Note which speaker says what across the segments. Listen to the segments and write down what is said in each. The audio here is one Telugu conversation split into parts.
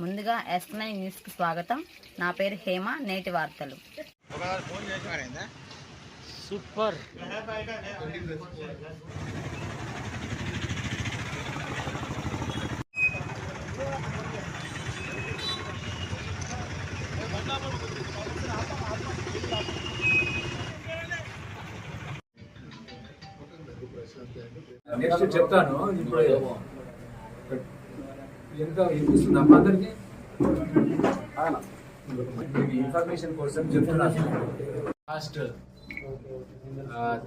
Speaker 1: ముందుగా ఎస్ నైన్ న్యూస్కి స్వాగతం. నా పేరు హేమ నేటి వార్తలు.
Speaker 2: సూపర్.
Speaker 3: నెక్స్ట్ చెప్తాను. ఇప్పుడు ఎంత వినిపిస్తుంది అమ్మ అందరికి మీకు ఇన్ఫర్మేషన్ కోసం చెప్తున్నాను లాస్ట్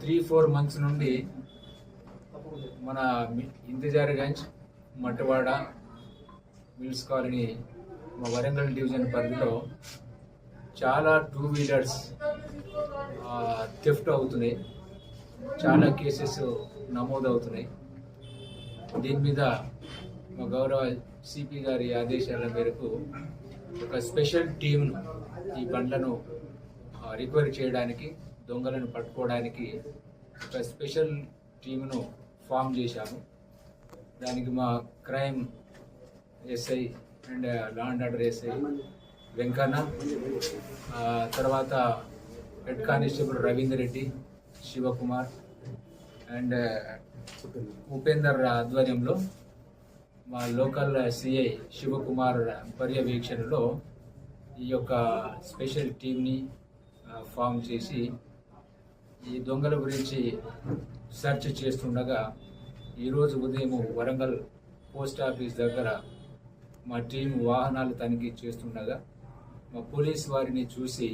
Speaker 3: త్రీ ఫోర్ మంత్స్ నుండి మన ఇంతజార్గంజ్ మట్టవాడ మిల్స్ కాలనీ మా వరంగల్ డివిజన్ పరిధిలో చాలా టూ వీలర్స్ థెఫ్ట్ అవుతున్నాయి. చాలా కేసెస్ నమోదవుతున్నాయి. దీని మీద మా గౌరవ సిపి గారి ఆదేశాల మేరకు ఒక స్పెషల్ టీంను ఈ బండ్లను రికవరీ చేయడానికి దొంగలను పట్టుకోవడానికి ఒక స్పెషల్ టీంను ఫామ్ చేశాము. దానికి మా crime SI and law and order SI Venkanna తర్వాత head constable Ravinder Reddy Shivakumar and Upender ఆధ్వర్యంలో మా లోకల్ సిఐ శివకుమార్ పర్యవేక్షణలో ఈ యొక్క స్పెషల్ టీంని ఫామ్ చేసి ఈ దొంగల గురించి సెర్చ్ చేస్తుండగా ఈరోజు ఉదయం వరంగల్ పోస్ట్ ఆఫీస్ దగ్గర మా టీం వాహనాలు తనిఖీ చేస్తుండగా మా పోలీస్ వారిని చూసి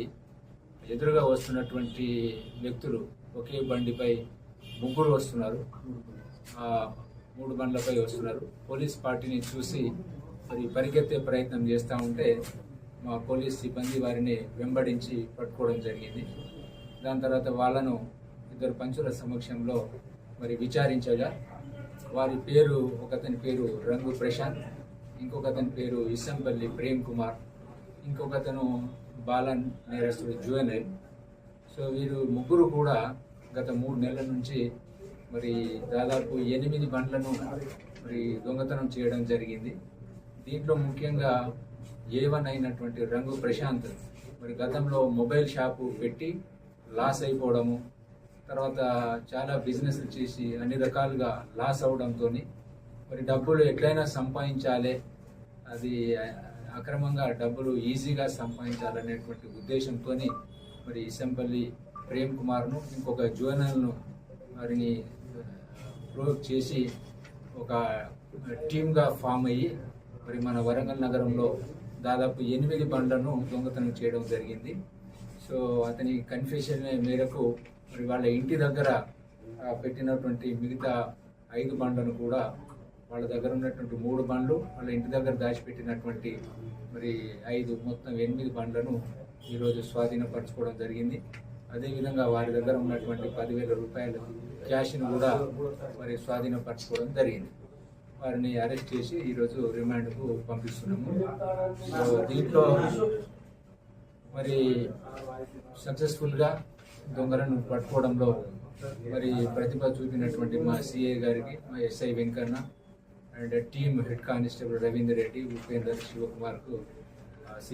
Speaker 3: ఎదురుగా వస్తున్నటువంటి వ్యక్తులు ఒకే బండిపై ముగ్గురు వస్తున్నారు. మూడు బండ్లపై వస్తున్నారు. పోలీస్ పార్టీని చూసి మరి పరిగెత్తే ప్రయత్నం చేస్తూ ఉంటే మా పోలీస్ సిబ్బంది వారిని వెంబడించి పట్టుకోవడం జరిగింది. దాని తర్వాత వాళ్ళను ఇద్దరు పంచుల సమక్షంలో మరి విచారించగా వారి పేరు ఒకతని పేరు రంగు ప్రశాంత్ ఇంకొకతని పేరు ఇస్సంపల్లి ప్రేమ్ కుమార్ ఇంకొకతను బాలన్ నేరస్తుడు జువెనైల్. సో వీరు ముగ్గురు కూడా గత మూడు నెలల నుంచి మరి దాదాపు ఎనిమిది బండ్లను మరి దొంగతనం చేయడం జరిగింది. దీంట్లో ముఖ్యంగా ఏవన్ అయినటువంటి రంగు ప్రశాంత్ మరి గతంలో మొబైల్ షాపు పెట్టి లాస్ అయిపోవడము తర్వాత చాలా బిజినెస్ చేసి అన్ని రకాలుగా లాస్ అవడంతో మరి డబ్బులు ఎట్లయినా సంపాదించాలి అది అక్రమంగా డబ్బులు ఈజీగా సంపాదించాలనేటువంటి ఉద్దేశంతో మరి ఇసంపల్లి ప్రేమ్ కుమార్ను ఇంకొక జోనల్ను వారిని ప్రోక్ చేసి ఒక టీమ్గా ఫామ్ అయ్యి మరి మన వరంగల్ నగరంలో దాదాపు ఎనిమిది బండ్లను దొంగతనం చేయడం జరిగింది. సో అతని కన్ఫ్యూషన్ మేరకు మరి వాళ్ళ ఇంటి దగ్గర పెట్టినటువంటి మిగతా ఐదు బండ్లను కూడా వాళ్ళ దగ్గర ఉన్నటువంటి మూడు బండ్లు వాళ్ళ ఇంటి దగ్గర దాచిపెట్టినటువంటి మరి ఐదు మొత్తం ఎనిమిది బండ్లను ఈరోజు స్వాధీనపరచుకోవడం జరిగింది. అదేవిధంగా వారి దగ్గర ఉన్నటువంటి పదివేల రూపాయలు క్యాష్ను కూడా మరి స్వాధీనపరచుకోవడం జరిగింది. వారిని అరెస్ట్ చేసి ఈరోజు రిమాండ్కు పంపిస్తున్నాము. సో దీంట్లో మరి సక్సెస్ఫుల్గా దొంగలను పట్టుకోవడంలో మరి ప్రతిభ చూపినటువంటి మా సిఏ గారికి మా SI Venkanna and team head constable Ravinder Reddy Upender శివకుమార్కు